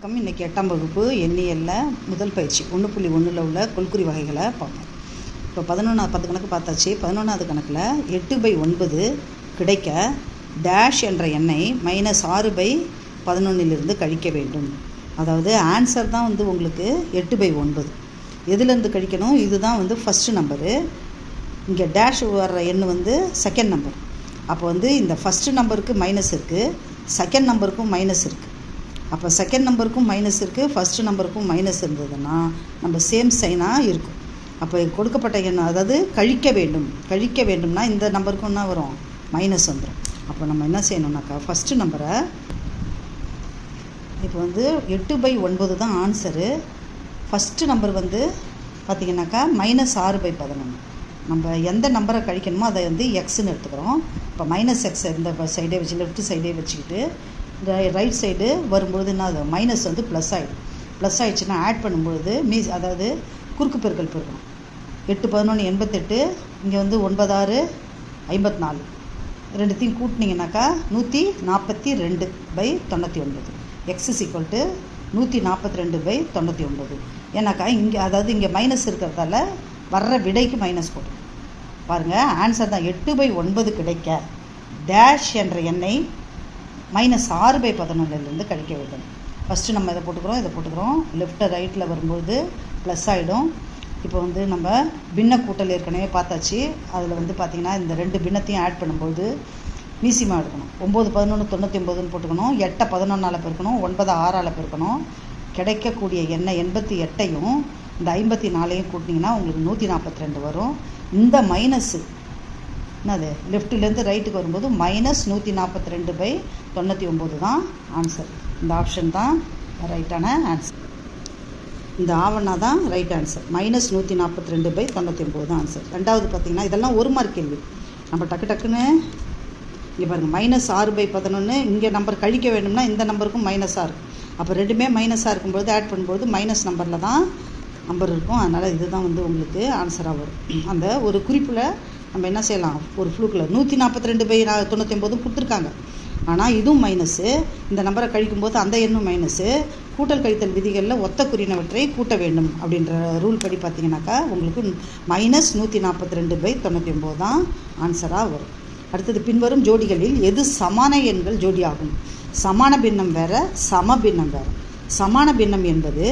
வணக்கம். இன்றைக்கி எட்டாம் வகுப்பு எண்ணியலில் முதல் பயிற்சி. ஒன்று புள்ளி ஒன்றில் உள்ள கொல்குறி வகைகளை பார்ப்போம். இப்போ பதினொன்றா பத்து கணக்கு பார்த்தாச்சு. பதினொன்றாவது கணக்கில் எட்டு பை ஒன்பது கிடைக்க டேஷ் என்ற எண்ணை மைனஸ் ஆறு பை பதினொன்றிலிருந்து கழிக்க வேண்டும். அதாவது ஆன்சர் தான் வந்து உங்களுக்கு எட்டு பை ஒன்பது. எதுலேருந்து கழிக்கணும்? இதுதான் வந்து ஃபஸ்ட்டு நம்பரு இங்கே டேஷ் வர்ற எண் வந்து செகண்ட் நம்பர் அப்போ வந்து இந்த ஃபஸ்ட்டு நம்பருக்கு மைனஸ் இருக்குது செகண்ட் நம்பருக்கும் மைனஸ் இருக்குது அப்போ செகண்ட் நம்பருக்கும் மைனஸ் இருக்குது ஃபஸ்ட்டு நம்பருக்கும் மைனஸ் இருந்ததுன்னா நம்ம சேம் சைனாக இருக்கும். அப்போ கொடுக்கப்பட்ட எண் அதாவது கழிக்க வேண்டும். கழிக்க வேண்டும்னா இந்த நம்பருக்கும் என்ன வரும்? மைனஸ் வந்துடும் அப்போ நம்ம என்ன செய்யணும்னாக்கா ஃபஸ்ட்டு நம்பரை இப்போ வந்து எட்டு பை ஒன்பது தான் ஆன்சரு ஃபஸ்ட்டு நம்பர் வந்து பார்த்திங்கனாக்கா மைனஸ் ஆறு பை பதினொன்று நம்ம எந்த நம்பரை கழிக்கணுமோ அதை வந்து எக்ஸ்ன்னு எடுத்துக்கிறோம். இப்போ மைனஸ் எக்ஸ் இந்த சைடே வச்சு லெஃப்ட் சைடே வச்சுக்கிட்டு ரைட் சைடு வரும்பொழுது என்ன அது மைனஸ் வந்து ப்ளஸ் ஆகிடும் ப்ளஸ் ஆகிடுச்சுன்னா ஆட் பண்ணும்பொழுது மீஸ் அதாவது குறுக்கு பெருக்கல் பெருக்கணும். எட்டு பதினொன்று எண்பத்தெட்டு இங்கே வந்து ஒன்பதாறு ஐம்பத்தி நாலு ரெண்டுத்தையும் கூட்டினீங்கனாக்கா நூற்றி நாற்பத்தி ரெண்டு பை தொண்ணூற்றி ஒன்பது. எக்ஸஸ் ஈக்குவல் டு நூற்றி நாற்பத்தி ரெண்டு பை தொண்ணூற்றி ஒன்பது. ஏன்னாக்கா இங்கே அதாவது இங்கே மைனஸ் இருக்கிறதால வர்ற விடைக்கு மைனஸ் போடும் பாருங்கள் ஆன்சர் தான் எட்டு பை ஒன்பது கிடைக்க. டேஷ் என்ற எண்ணை மைனஸ் ஆறு பை பதினொன்றுலேருந்து கழிக்க வேண்டும். ஃபஸ்ட்டு நம்ம இதை போட்டுக்கிறோம் இதை போட்டுக்கிறோம். லெஃப்ட்டு ரைட்டில் வரும்போது ப்ளஸ் ஆகிடும் இப்போ வந்து நம்ம பின்ன கூட்டல் ஏற்கனவே பார்த்தாச்சு. அதில் வந்து பார்த்திங்கன்னா இந்த ரெண்டு பின்னத்தையும் ஆட் பண்ணும்போது மீசிமாக எடுக்கணும். ஒம்பது பதினொன்று தொண்ணூற்றி ஒம்பதுன்னு போட்டுக்கணும். எட்டை பதினொன்றால் பெருக்கணும். ஒன்பது ஆறால் பெருக்கணும். கிடைக்கக்கூடிய எண்ணெய் எண்பத்தி எட்டையும் இந்த ஐம்பத்தி நாலையும் கூட்டினீங்கன்னா உங்களுக்கு நூற்றி நாற்பத்தி ரெண்டு வரும். இந்த மைனஸு என்னது? லெஃப்ட்லேருந்து ரைட்டுக்கு வரும்போது மைனஸ் நூற்றி நாற்பத்தி ரெண்டு பை தொண்ணூற்றி ஒம்பது தான் ஆன்சர் இந்த ஆப்ஷன் தான் ரைட்டான ஆன்சர் இந்த ஆவணா தான் ரைட் ஆன்சர் மைனஸ் நூற்றி நாற்பத்தி ரெண்டு பை தொண்ணூற்றி ஒம்பது தான் ஆன்சர் ரெண்டாவது பார்த்தீங்கன்னா இதெல்லாம் ஒரு மார்க் கேள்வி. நம்ம டக்கு டக்குன்னு இங்கே பாருங்கள் மைனஸ் ஆறு பை பதினொன்று இங்கே நம்பர் கழிக்க வேண்டும்னா இந்த நம்பருக்கும் மைனஸாக இருக்கும். அப்போ ரெண்டுமே மைனஸாக இருக்கும்போது ஆட் பண்ணும்போது மைனஸ் நம்பரில் தான் நம்பர் இருக்கும். அதனால் இதுதான் வந்து உங்களுக்கு ஆன்சராக வரும். அந்த ஒரு குறிப்பில் நம்ம என்ன செய்யலாம்? ஒரு ஃப்ளூக்கில் நூற்றி நாற்பத்தி ரெண்டு பை தொண்ணூற்றி ஒம்பதும் கொடுத்துருக்காங்க. ஆனால் இதுவும் மைனஸு இந்த நம்பரை கழிக்கும்போது அந்த எண்ணும் மைனஸு கூட்டல் கழித்தல் விதிகளில் ஒத்த குறினவற்றை கூட்ட வேண்டும் அப்படின்ற ரூல் படி பார்த்தீங்கன்னாக்கா உங்களுக்கு மைனஸ் நூற்றி நாற்பத்தி ரெண்டு பை தொண்ணூற்றி ஒம்பது தான் ஆன்சராக வரும். அடுத்தது பின்வரும் ஜோடிகளில் எது சமான எண்கள் ஜோடியாகும்? சமான பின்னம் வேறு சம பின்னம் வேறு. சமான பின்னம் என்பது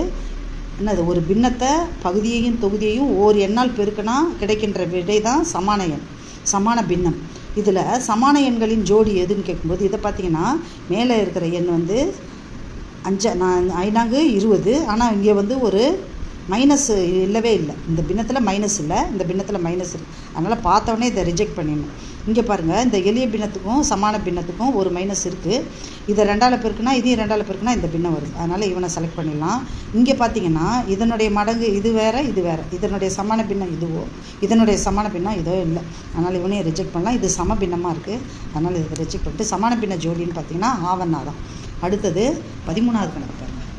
என்னது? ஒரு பின்னத்தை பகுதியையும் தொகுதியையும் ஓர் எண்ணால் பெருக்கினா கிடைக்கின்ற விடை தான் சமான எண். சமான பின்னம். இதில் சமான எண்களின் ஜோடி எதுன்னு கேட்கும்போது இதை பார்த்தீங்கன்னா மேலே இருக்கிற எண் வந்து அஞ்சா நான் ஐநாங்கு இருபது. ஆனால் இங்கே வந்து ஒரு மைனஸ் இல்லவே இல்லை. இந்த பின்னத்தில் மைனஸ் இல்லை இந்த பின்னத்தில் மைனஸ் இல்லை. அதனால் பார்த்தோன்னே இதை ரிஜெக்ட் பண்ணிடணும். இங்கே பாருங்கள் இந்த எளிய பின்னத்துக்கும் சமான பின்னத்துக்கும் ஒரு மைனஸ் இருக்குது இதை ரெண்டால் பெருக்குனா இதையும் ரெண்டால் பெருக்குனா இந்த பின்னம் வருது அதனால் இவனை செலக்ட் பண்ணிடலாம். இங்கே பார்த்தீங்கன்னா இதனுடைய மடங்கு இது வேறு இது வேறு. இதனுடைய சமான பின்னம் இதுவோ? இதனுடைய சமான பின்னம் இதோ இல்லை. அதனால் இவனையும் ரிஜெக்ட் பண்ணலாம். இது சம பின்னமாக இருக்குது அதனால் இதை ரிஜெக்ட் பண்ணிட்டு சமான பின்ன ஜோடின்னு பார்த்தீங்கன்னா ஆவண்ணா தான். அடுத்தது பதிமூணாவது கணக்கு பாருங்கள்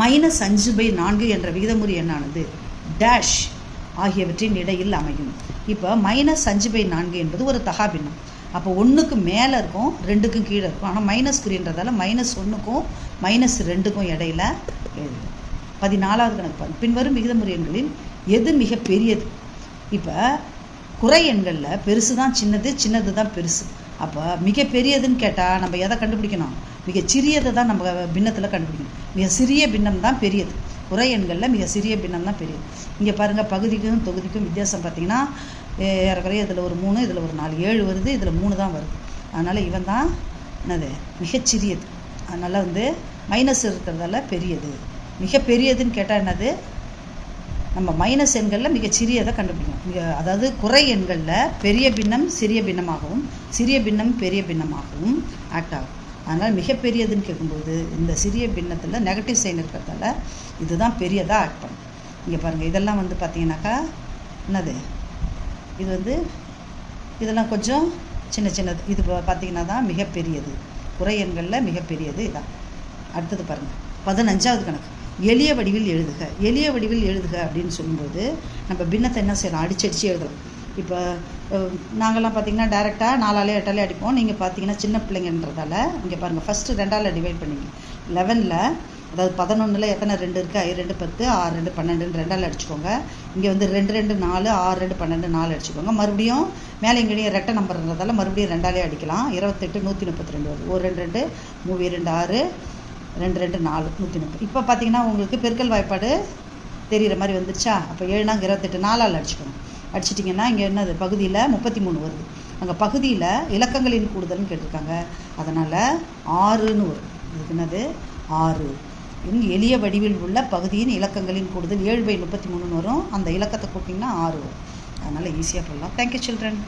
மைனஸ் அஞ்சு பை நான்கு என்ற விகிதமுறி என்னானது டேஷ் ஆகியவற்றின் இடையில் அமையும். இப்போ மைனஸ் அஞ்சு பை நான்கு என்பது ஒரு தகா பின்னம் அப்போ ஒன்றுக்கு மேலே இருக்கும் ரெண்டுக்கும் கீழே இருக்கும். ஆனால் மைனஸ் குறின்றதால மைனஸ் ஒன்றுக்கும் மைனஸ் ரெண்டுக்கும் இடையில எழுதும் பதினாலாவது கணக்கு பின்வரும் விகிதமுறை எண்களில் எது மிக பெரியது? இப்போ குறை எண்களில் பெருசு தான் சின்னது சின்னது தான் பெருசு. அப்போ மிக பெரியதுன்னு கேட்டால் நம்ம எதை கண்டுபிடிக்கணும்? மிக சிறியதை தான் நம்ம பின்னத்தில் கண்டுபிடிக்கணும். மிக சிறிய பின்னம் தான் பெரியது. குறை எண்களில் மிக சிறிய பின்னம் தான் பெரியது. இங்கே பாருங்கள் பகுதிக்கும் தொகுதிக்கும் வித்தியாசம் பார்த்தீங்கன்னா ஏறக்குறைய இதில் ஒரு மூணு இதில் ஒரு நாலு ஏழு வருது இதில் மூணு தான் வருது. அதனால் இவன் தான் என்னது? மிகச்சிறியது அதனால் வந்து மைனஸ் இருக்கிறதால பெரியது. மிக பெரியதுன்னு கேட்டால் என்னது? நம்ம மைனஸ் எண்களில் மிக சிறியதை கண்டுபிடிக்கணும். மிக அதாவது குறை எண்களில் பெரிய பின்னம் சிறிய பின்னமாகவும் சிறிய பின்னம் பெரிய பின்னமாகவும் ஆக்ட் ஆகும். அதனால் மிகப்பெரியதுன்னு கேட்கும்போது இந்த சிறிய பின்னத்தில் நெகட்டிவ் சைன் இருக்கிறதால இதுதான் பெரியதாக ஆக்ட் பண்ணும். இங்கே பாருங்கள் இதெல்லாம் வந்து பார்த்தீங்கன்னாக்கா என்னது? இது வந்து இதெல்லாம் கொஞ்சம் சின்ன சின்னது. இது பார்த்தீங்கன்னா தான் மிகப்பெரியது. குறை எண்களில் மிகப்பெரியது இதான். அடுத்தது பாருங்கள் பதினஞ்சாவது கணக்கு. எளிய வடிவில் எழுதுக. எளிய வடிவில் எழுதுக அப்படின்னு சொல்லும்போது நம்ம பின்னத்தை என்ன செய்யலாம்? அடிச்சடிச்சு எழுதலாம். இப்போ நாங்கள்லாம் நாங்கெல்லாம் பார்த்தீங்கன்னா டேரெக்டாக நாலாலே எட்டாலே அடிப்போம். நீங்கள் பார்த்தீங்கன்னா சின்ன பிள்ளைங்கன்றதால இங்கே பாருங்கள் ஃபஸ்ட்டு ரெண்டால் டிவைட் பண்ணிங்க. லெவனில் அதாவது பதினொன்றில் எத்தனை? ரெண்டு இருக்குது ஐ ரெண்டு பத்து ஆறு ரெண்டு பன்னெண்டுன்னு ரெண்டால் அடிச்சுக்கோங்க. இங்கே வந்து ரெண்டு ரெண்டு நாலு ஆறு ரெண்டு பன்னெண்டு நாலு அடிச்சுக்கோங்க. மறுபடியும் மேலே இங்கேயும் ரெட்டை நம்பர்ன்றதால மறுபடியும் ரெண்டாலே அடிக்கலாம். இருபத்தெட்டு நூற்றி முப்பத்தி ரெண்டு வருது. ஒரு ரெண்டு ரெண்டு மூவி ரெண்டு ஆறு ரெண்டு ரெண்டு நாலு நூற்றி முப்பது. இப்போ பார்த்தீங்கன்னா உங்களுக்கு பெருக்கல் வாய்ப்பாடு தெரிகிற மாதிரி வந்துருச்சா? அப்போ ஏழுனாங்க இருபத்தெட்டு நாலால் அடிச்சுக்கணும் அடிச்சிட்டிங்கன்னா இங்கே என்னது? பகுதியில் முப்பத்தி மூணு வருது. அங்கே பகுதியில் இலக்கங்களின் கூடுதல்னு கேட்டிருக்காங்க. அதனால் ஆறுன்னு வரும். இதுக்கு என்னது? ஆறு. இன் எளிய வடிவில் உள்ள பகுதியின் இலக்கங்களின் கூடுதல் ஏழு பை முப்பத்தி மூணுன்னு வரும். அந்த இலக்கத்தை கூட்டிங்கன்னா ஆறு வரும். அதனால் ஈஸியாக போடலாம். Thank you children